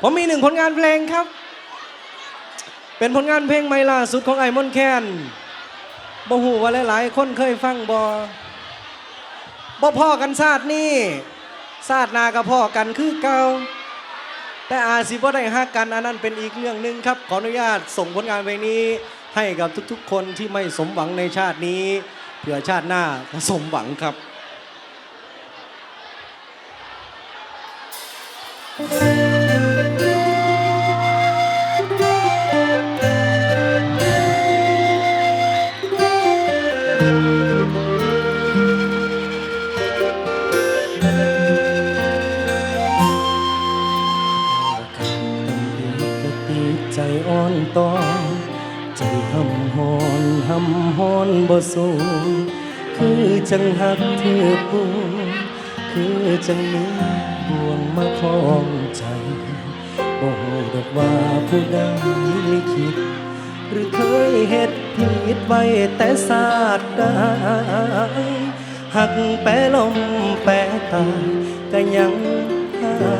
ผมมีหนึ่งผลงานเพลงครับ เป็นผลงานเพลงใหม่ล่าสุดของไอ้มอนแคนบ่หูว่าหลายๆ คนเคยฟังบ่บ่พ่อกันชาตินี่ชาตินากับพ่อกันคือเก่าแต่อาจสิบ่ได้ฮักกันอันนั้นเป็นอีกเรื่องหนึ่งครับ ขออนุญาตส่งผลงานเพลงนี้ให้กับทุกๆ คนที่ไม่สมหวังในชาตินี้เพื่อชาติหน้าจะสมหวังครับ ตอใจหำหอนหำหอนบ่สูงคือจังหักเธอปูคือจังมีบ่วงมาคล้องใจบ่ฮู้ดอกว่าผู้ใดลิขิตหรือเคยเฮ็ดผิดไว้แต่ศาสตร์ใดหักแปรลมแปรตาก็ยังห่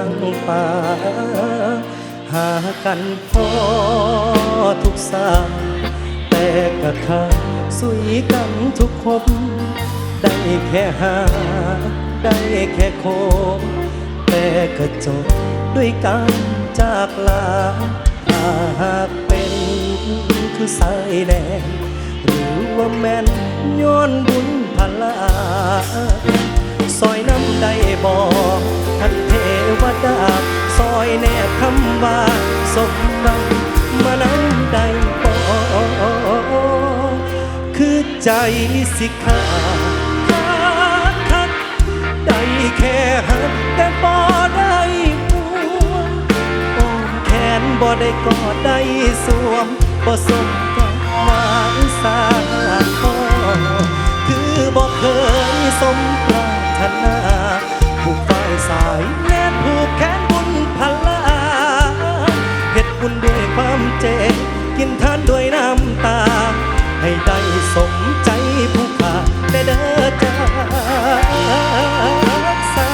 างป่า หากันพอทุกสาแต่กะขาสุยกันทุกคนได้แค่หา ได้แค่โคมแต่ก็จบด้วยการจากลาหากเป็นคือสายแดงหรือว่าแม่นย้อนบุญพลาซอยน้ำได้บอกท่านเทวดาซอยแน ว่าสมบังมานั้นได้บอคือใจสิขาดคักได้แค่หักแต่บ่ได้ห่วงอ้อมแขนบ่ได้กอดได้สวมบ่สมกับหวานสาคอคือบ่เคยสมปรารถนา ด้วยความเจ กินทานด้วยน้ำตา ให้ได้สมใจผู้ขาดได้เด้อจ้าสา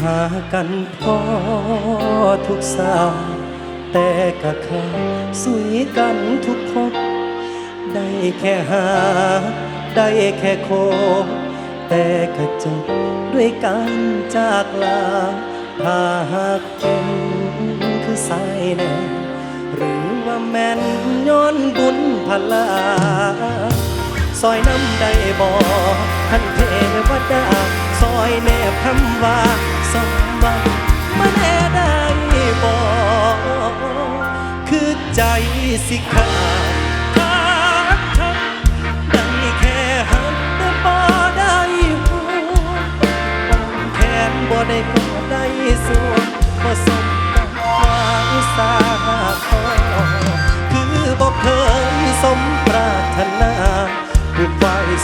หากันพอทุกสายแต่กะขาสุยกันทุกคน ได้แค่หา ได้แค่โคแต่ก็จบด้วยการจากลาถ้าหากเป็นคือสายแน่หรือว่าแม่นย้อนบุญพลาซอยน้ำได้บ่ท่านเทวดาซอยแนบคำว่าสมบัติมาแน่ได้บ่คือใจสิขา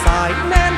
ไฟ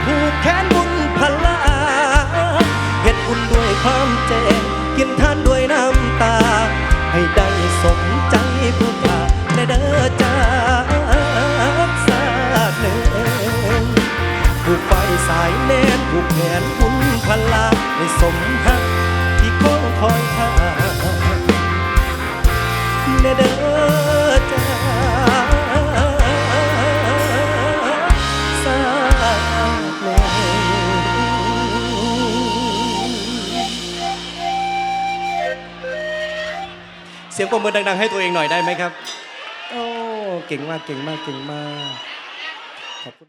เสียงปรบมือดัง ๆ ให้ตัวเองหน่อยได้ไหมครับ โอ้ เก่งมาก เก่งมาก เก่งมาก ขอบคุณ